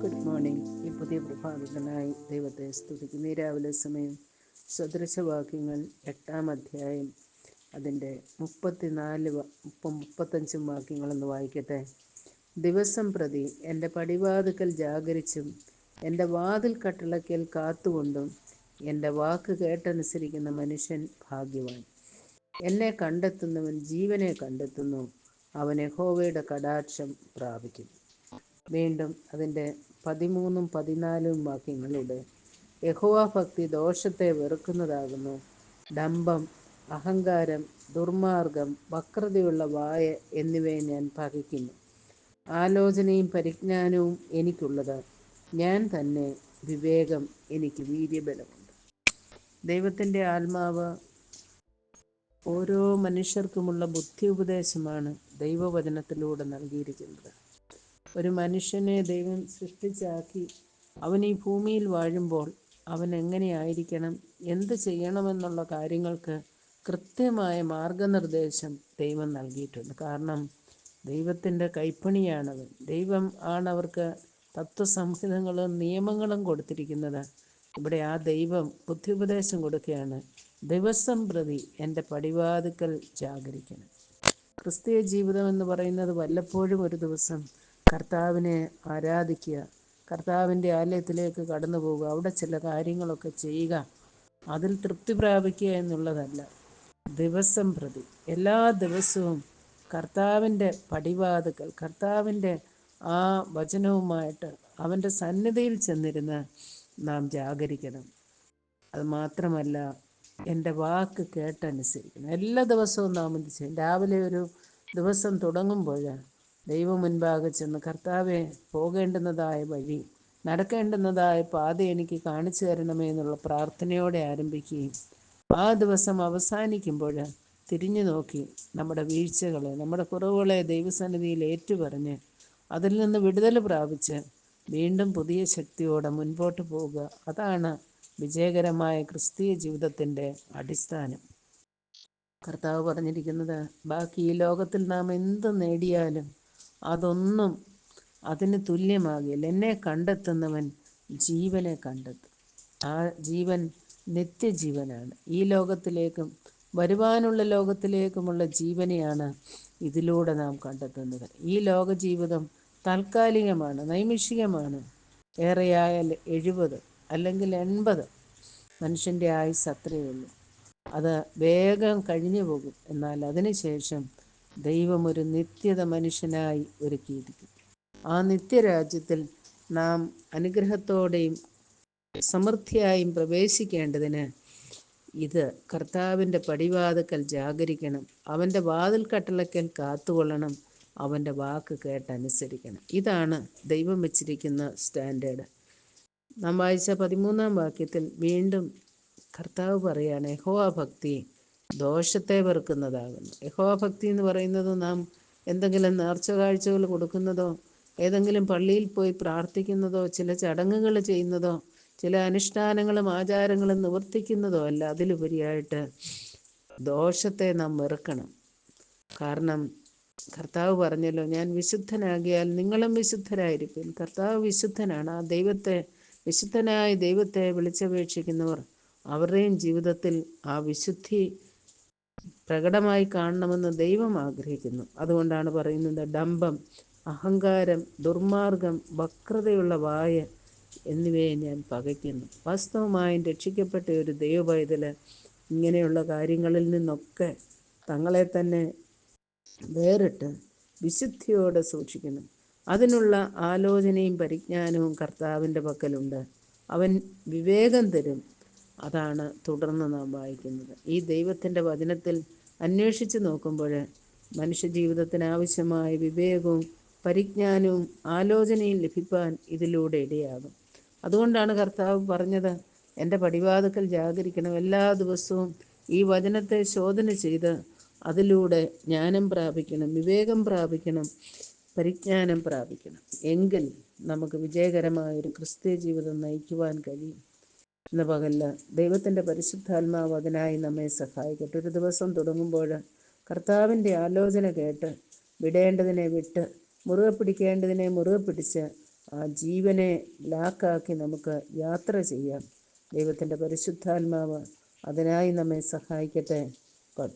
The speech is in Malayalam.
ഗുഡ് മോർണിംഗ് ഈ പുതിയ പ്രഭാതത്തിനായി ദൈവത്തെ സ്തുതിക്കുന്നു. ഈ രാവിലെ സമയം സദൃശവാക്യങ്ങൾ എട്ടാം അധ്യായം അതിന്റെ മുപ്പത്തിനാല് മുപ്പത്തഞ്ചും വാക്യങ്ങളൊന്ന് വായിക്കട്ടെ. ദിവസം പ്രതി എന്റെ പടിവാതുക്കൽ ജാഗരിച്ചും എന്റെ വാതിൽ കട്ടിളക്കൽ കാത്തുകൊണ്ടും എന്റെ വാക്ക് കേട്ടനുസരിക്കുന്ന മനുഷ്യൻ ഭാഗ്യവാൻ. എന്നെ കണ്ടെത്തുന്നവൻ ജീവനെ കണ്ടെത്തുന്നു. അവനെ യഹോവയുടെ കടാക്ഷം പ്രാപിക്കും. വീണ്ടും അതിന്റെ പതിമൂന്നും പതിനാലും വാക്യങ്ങളുടെ യഹോവ ഭക്തി ദോഷത്തെ വെറുക്കുന്നതാകുന്നു. ഡംഭം അഹങ്കാരം ദുർമാർഗം വക്രതയുള്ള വായ എന്നിവയെ ഞാൻ പകയ്ക്കുന്നു ആലോചനയും പരിജ്ഞാനവും എനിക്കുള്ളത്. ഞാൻ തന്നെ വിവേകം എനിക്ക് വീര്യബലമുണ്ട്. ദൈവത്തിന്റെ ആത്മാവ് ഓരോ മനുഷ്യർക്കുമുള്ള ബുദ്ധി ഉപദേശമാണ് ദൈവവചനത്തിലൂടെ നൽകിയിരിക്കുന്നത്. ഒരു മനുഷ്യനെ ദൈവം സൃഷ്ടിച്ചാക്കി. അവൻ ഈ ഭൂമിയിൽ വാഴുമ്പോൾ അവൻ എങ്ങനെയായിരിക്കണം? എന്ത് ചെയ്യണമെന്നുള്ള കാര്യങ്ങൾക്ക് കൃത്യമായ മാർഗനിർദ്ദേശം ദൈവം നൽകിയിട്ടുണ്ട്. കാരണം ദൈവത്തിന്റെ കൈപ്പണിയാണത്. ദൈവം ആണ് അവർക്ക് തത്വസംഹിതങ്ങളും നിയമങ്ങളും കൊടുത്തിരിക്കുന്നത്. ഇവിടെ ആ ദൈവം ബുദ്ധി ഉപദേശം കൊടുക്കുകയാണ്. ദിവസം പ്രതി എന്റെ പടിവാതുക്കൽ ജാഗരിക്കണം. ക്രിസ്തീയ ജീവിതം എന്ന് പറയുന്നത് വല്ലപ്പോഴും ഒരു ദിവസം കർത്താവിനെ ആരാധിക്കുക കർത്താവിന്റെ ആലയത്തിലേക്ക് കടന്നു പോവുക അവിടെ ചില കാര്യങ്ങളൊക്കെ ചെയ്യുക അതിൽ തൃപ്തി പ്രാപിക്കുക എന്നുള്ളതല്ല. ദിവസം പ്രതി എല്ലാ ദിവസവും കർത്താവിന്റെ പടിവാതുക്കൾ കർത്താവിന്റെ ആ വചനവുമായിട്ട് അവന്റെ സന്നിധിയിൽ ചെന്നിരുന്ന് നാം ജാഗരിക്കണം. അത് മാത്രമല്ല എന്റെ വാക്ക് കേട്ടനുസരിക്കണം. എല്ലാ ദിവസവും നാം എന്ത് ചെയ്യും? രാവിലെ ഒരു ദിവസം തുടങ്ങുമ്പോൾ ദൈവം മുൻപാകെ ചെന്ന് കർത്താവെ പോകേണ്ടുന്നതായ വഴി നടക്കേണ്ടുന്നതായ പാത എനിക്ക് കാണിച്ചു തരണമേ എന്നുള്ള പ്രാർത്ഥനയോടെ ആരംഭിക്കുകയും ആ ദിവസം അവസാനിക്കുമ്പോൾ തിരിഞ്ഞു നോക്കി നമ്മുടെ വീഴ്ചകളെ നമ്മുടെ കുറവുകളെ ദൈവസന്നിധിയിൽ ഏറ്റുപറഞ്ഞ് അതിൽ നിന്ന് വിടുതൽ പ്രാപിച്ച് വീണ്ടും പുതിയ ശക്തിയോടെ മുൻപോട്ട് പോവുക അതാണ് വിജയകരമായ ക്രിസ്തീയ ജീവിതത്തിന്റെ അടിസ്ഥാനം. കർത്താവ് പറഞ്ഞിരിക്കുന്നത് ബാക്കി ഈ ലോകത്തിൽ നാം എന്ത് നേടിയാലും അതൊന്നും അതിന് തുല്യമാകില്ല. എന്നെ കണ്ടെത്തുന്നവൻ ജീവനെ കണ്ടെത്തും. ആ ജീവൻ നിത്യജീവനാണ്. ഈ ലോകത്തിലേക്കും വരുവാനുള്ള ലോകത്തിലേക്കുമുള്ള ജീവനെയാണ് ഇതിലൂടെ നാം കണ്ടെത്തുന്നത് ഈ ലോക ജീവിതം താൽക്കാലികമാണ് നൈമിഷികമാണ്. ഏറെയായാൽ എഴുപത് അല്ലെങ്കിൽ എൺപത് മനുഷ്യന്റെ ആയുസ് അത്രയേ ഉള്ളൂ. അത് വേഗം കഴിഞ്ഞു പോകും എന്നാൽ അതിനുശേഷം ദൈവം ഒരു നിത്യത മനുഷ്യനായി ഒരുക്കിയിരിക്കും ആ നിത്യരാജ്യത്തിൽ നാം അനുഗ്രഹത്തോടെയും സമൃദ്ധിയായും പ്രവേശിക്കേണ്ടതിന് ഇത് കർത്താവിന്റെ പടിവാതുക്കൽ ജാഗരിക്കണം. അവന്റെ വാതിൽ കട്ടളക്കൽ കാത്തുകൊള്ളണം. അവന്റെ വാക്ക് കേട്ടനുസരിക്കണം. ഇതാണ് ദൈവം വെച്ചിരിക്കുന്ന സ്റ്റാൻഡേർഡ്. നാം വായിച്ച പതിമൂന്നാം വാക്യത്തിൽ വീണ്ടും കർത്താവ് പറയുകയാണ് യഹോവ ഭക്തി ദോഷത്തെ വെറുക്കുന്നതാകുന്നു. യഹോഭക്തി എന്ന് പറയുന്നത് നാം എന്തെങ്കിലും നേർച്ച കാഴ്ചകൾ കൊടുക്കുന്നതോ ഏതെങ്കിലും പള്ളിയിൽ പോയി പ്രാർത്ഥിക്കുന്നതോ ചില ചടങ്ങുകൾ ചെയ്യുന്നതോ ചില അനുഷ്ഠാനങ്ങളും ആചാരങ്ങളും നിവർത്തിക്കുന്നതോ അല്ല. അതിലുപരിയായിട്ട് ദോഷത്തെ നാം വെറുക്കണം. കാരണം കർത്താവ് പറഞ്ഞല്ലോ ഞാൻ വിശുദ്ധനാകിയാൽ നിങ്ങളും വിശുദ്ധരായിരിക്കും. കർത്താവ് വിശുദ്ധനാണ്. ആ ദൈവത്തെ വിശുദ്ധനായ ദൈവത്തെ വിളിച്ചപേക്ഷിക്കുന്നവർ അവരുടെയും ജീവിതത്തിൽ ആ വിശുദ്ധി പ്രകടമായി കാണണമെന്ന് ദൈവം ആഗ്രഹിക്കുന്നു. അതുകൊണ്ടാണ് പറയുന്നത് ഡംഭം അഹങ്കാരം ദുർമാർഗം വക്രതയുള്ള വായ എന്നിവയെ ഞാൻ പകയ്ക്കുന്നു. വാസ്തവമായും രക്ഷിക്കപ്പെട്ട ഒരു ദൈവപൈതൽ ഇങ്ങനെയുള്ള കാര്യങ്ങളിൽ നിന്നൊക്കെ തങ്ങളെ തന്നെ വേറിട്ട് വിശുദ്ധിയോടെ സൂക്ഷിക്കുന്നു. അതിനുള്ള ആലോചനയും പരിജ്ഞാനവും കർത്താവിന്റെ പക്കലുണ്ട്. അവൻ വിവേകം തരും. അതാണ് തുടർന്ന് നാം വായിക്കുന്നത്. ഈ ദൈവത്തിന്റെ വചനത്തിൽ അന്വേഷിച്ചു നോക്കുമ്പോൾ മനുഷ്യജീവിതത്തിന് ആവശ്യമായ വിവേകവും പരിജ്ഞാനവും ആലോചനയും ലഭിക്കാൻ ഇതിലൂടെ ഇടയാകും. അതുകൊണ്ടാണ് കർത്താവ് പറഞ്ഞത് എന്റെ പടിവാതുക്കൽ ജാഗരിക്കണം. എല്ലാ ദിവസവും ഈ വചനത്തെ ശോധന ചെയ്ത് അതിലൂടെ ജ്ഞാനം പ്രാപിക്കണം വിവേകം പ്രാപിക്കണം പരിജ്ഞാനം പ്രാപിക്കണം. എങ്കിൽ നമുക്ക് വിജയകരമായ ഒരു ക്രിസ്തീയ ജീവിതം നയിക്കുവാൻ കഴിയും. ഇന്ന് പകല്ല ദൈവത്തിന്റെ പരിശുദ്ധാത്മാവ് അതിനായി നമ്മെ സഹായിക്കട്ടെ. ഒരു ദിവസം തുടങ്ങുമ്പോൾ കർത്താവിന്റെ ആലോചന കേട്ട് വിടേണ്ടതിനെ വിട്ട് മുറുകെ പിടിക്കേണ്ടതിനെ മുറുകെ പിടിച്ച് ആ ജീവനെ ലാക്കാക്കി നമുക്ക് യാത്ര ചെയ്യാം. ദൈവത്തിന്റെ പരിശുദ്ധാത്മാവ് അതിനായി നമ്മെ സഹായിക്കട്ടെ.